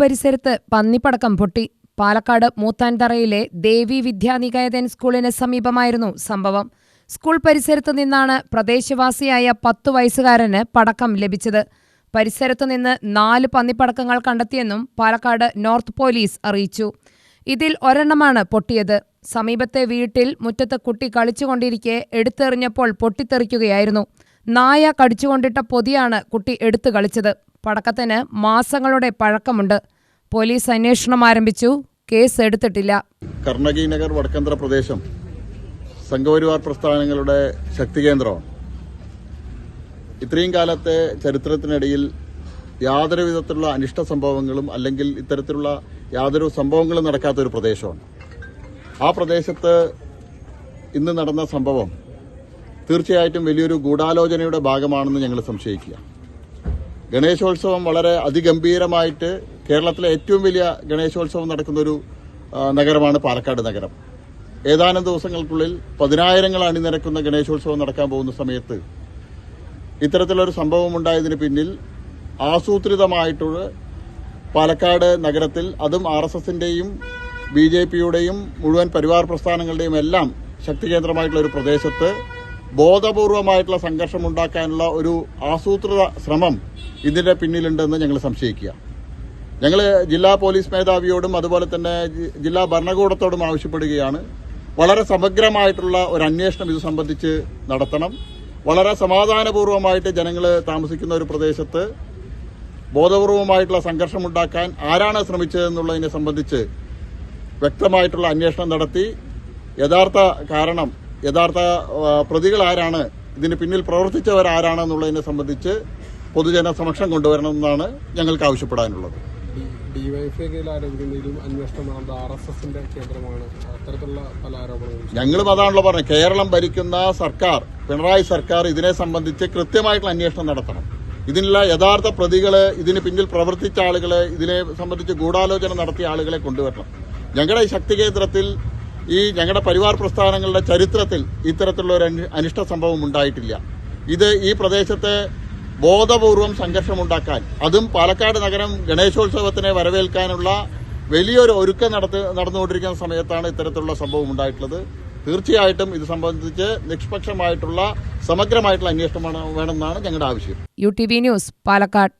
പരിസരത്ത് പന്നിപ്പടക്കം പൊട്ടി. പാലക്കാട് മൂത്താൻതറയിലെ ദേവി വിദ്യാനികേതൻ സ്കൂളിന് സമീപമായിരുന്നു സംഭവം. സ്കൂൾ പരിസരത്തു നിന്നാണ് പ്രദേശവാസിയായ പത്തു വയസ്സുകാരന് പടക്കം ലഭിച്ചത്. പരിസരത്തു നിന്ന് നാല് പന്നിപ്പടക്കങ്ങൾ കണ്ടെത്തിയെന്നും പാലക്കാട് നോർത്ത് പോലീസ് അറിയിച്ചു. ഇതിൽ ഒരെണ്ണമാണ് പൊട്ടിയത്. സമീപത്തെ വീട്ടിൽ മുറ്റത്ത് കുട്ടി കളിച്ചുകൊണ്ടിരിക്കെ എടുത്തെറിഞ്ഞപ്പോൾ പൊട്ടിത്തെറിക്കുകയായിരുന്നു. നായ കടിച്ചുകൊണ്ടിട്ട പൊതിയാണ് കുട്ടി എടുത്തു കളിച്ചത്. പടക്കത്തിന് മാസങ്ങളുടെ പഴക്കമുണ്ട്. പോലീസ് അന്വേഷണം ആരംഭിച്ചു. കേസ് എടുത്തിട്ടില്ല. കർണകി നഗർ വടക്കന്തര പ്രദേശം സംഘപരിവാർ പ്രസ്ഥാനങ്ങളുടെ ശക്തി കേന്ദ്രമാണ്. ഇത്രയും കാലത്തെ ചരിത്രത്തിനിടയിൽ യാതൊരു വിധത്തിലുള്ള അനിഷ്ട സംഭവങ്ങളും അല്ലെങ്കിൽ ഇത്തരത്തിലുള്ള യാതൊരു സംഭവങ്ങളും നടക്കാത്ത ഒരു പ്രദേശമാണ്. ആ പ്രദേശത്ത് ഇന്ന് നടന്ന സംഭവം തീർച്ചയായിട്ടും വലിയൊരു ഗൂഢാലോചനയുടെ ഭാഗമാണെന്ന് ഞങ്ങൾ സംശയിക്കുക. ഗണേശോത്സവം വളരെ അതിഗംഭീരമായിട്ട് കേരളത്തിലെ ഏറ്റവും വലിയ ഗണേശോത്സവം നടക്കുന്നൊരു നഗരമാണ് പാലക്കാട് നഗരം. ഏതാനും ദിവസങ്ങൾക്കുള്ളിൽ പതിനായിരങ്ങൾ അണിനിരക്കുന്ന ഗണേശോത്സവം നടക്കാൻ പോകുന്ന സമയത്ത് ഇത്തരത്തിലൊരു സംഭവം ഉണ്ടായതിന് പിന്നിൽ ആസൂത്രിതമായിട്ടുള്ള പാലക്കാട് നഗരത്തിൽ അതും ആർ എസ് എസിന്റെയും ബി ജെ പിയുടെയും മുഴുവൻ പരിവാർ പ്രസ്ഥാനങ്ങളുടെയും എല്ലാം ശക്തി കേന്ദ്രമായിട്ടുള്ള ഒരു പ്രദേശത്ത് ബോധപൂർവമായിട്ടുള്ള സംഘർഷം ഉണ്ടാക്കാനുള്ള ഒരു ആസൂത്രിത ശ്രമം ഇതിന്റെ പിന്നിലുണ്ടെന്ന് ഞങ്ങൾ സംശയിക്കുക. ഞങ്ങൾ ജില്ലാ പോലീസ് മേധാവിയോടും അതുപോലെ തന്നെ ജില്ലാ ഭരണകൂടത്തോടും ആവശ്യപ്പെടുകയാണ്. വളരെ സമഗ്രമായിട്ടുള്ള ഒരു അന്വേഷണം ഇത് സംബന്ധിച്ച് നടത്തണം. വളരെ സമാധാനപൂർവമായിട്ട് ജനങ്ങൾ താമസിക്കുന്ന ഒരു പ്രദേശത്ത് ബോധപൂർവമായിട്ടുള്ള സംഘർഷമുണ്ടാക്കാൻ ആരാണ് ശ്രമിച്ചതെന്നുള്ളതിനെ സംബന്ധിച്ച് വ്യക്തമായിട്ടുള്ള അന്വേഷണം നടത്തി. യഥാർത്ഥ കാരണം യഥാർത്ഥ പ്രതികൾ ആരാണ് ഇതിന് പിന്നിൽ പ്രവർത്തിച്ചവരാരാണെന്നുള്ളതിനെ സംബന്ധിച്ച് പൊതുജന സമക്ഷം കൊണ്ടുവരണമെന്നാണ് ഞങ്ങൾക്ക് ആവശ്യപ്പെടാനുള്ളത്. ഞങ്ങളും അതാണല്ലോ പറഞ്ഞത്. കേരളം ഭരിക്കുന്ന സർക്കാർ പിണറായി സർക്കാർ ഇതിനെ സംബന്ധിച്ച് കൃത്യമായിട്ടുള്ള അന്വേഷണം നടത്തണം. ഇതിനുള്ള യഥാർത്ഥ പ്രതികൾ ഇതിന് പിന്നിൽ പ്രവർത്തിച്ച ആളുകളെ ഇതിനെ സംബന്ധിച്ച് ഗൂഢാലോചന നടത്തിയ ആളുകളെ കൊണ്ടുവരണം. ഞങ്ങളുടെ ഈ ശക്തി കേന്ദ്രത്തിൽ ഈ ഞങ്ങളുടെ പരിവാർ പ്രസ്ഥാനങ്ങളുടെ ചരിത്രത്തിൽ ഇത്തരത്തിലുള്ള ഒരു അനിഷ്ട സംഭവം ഉണ്ടായിട്ടില്ല. ഇത് ഈ പ്രദേശത്തെ ബോധപൂർവം സംഘർഷമുണ്ടാക്കാൻ. അതും പാലക്കാട് നഗരം ഗണേശോത്സവത്തിനെ വരവേൽക്കാനുള്ള വലിയൊരു ഒരുക്കം നടത്തി നടന്നുകൊണ്ടിരിക്കുന്ന സമയത്താണ് ഇത്തരത്തിലുള്ള സംഭവം ഉണ്ടായിട്ടുള്ളത്. തീർച്ചയായിട്ടും ഇത് സംബന്ധിച്ച് നിഷ്പക്ഷമായിട്ടുള്ള സമഗ്രമായിട്ടുള്ള അന്വേഷണം വേണമെന്നാണ് ഞങ്ങളുടെ ആവശ്യം. U T V news Palakkad.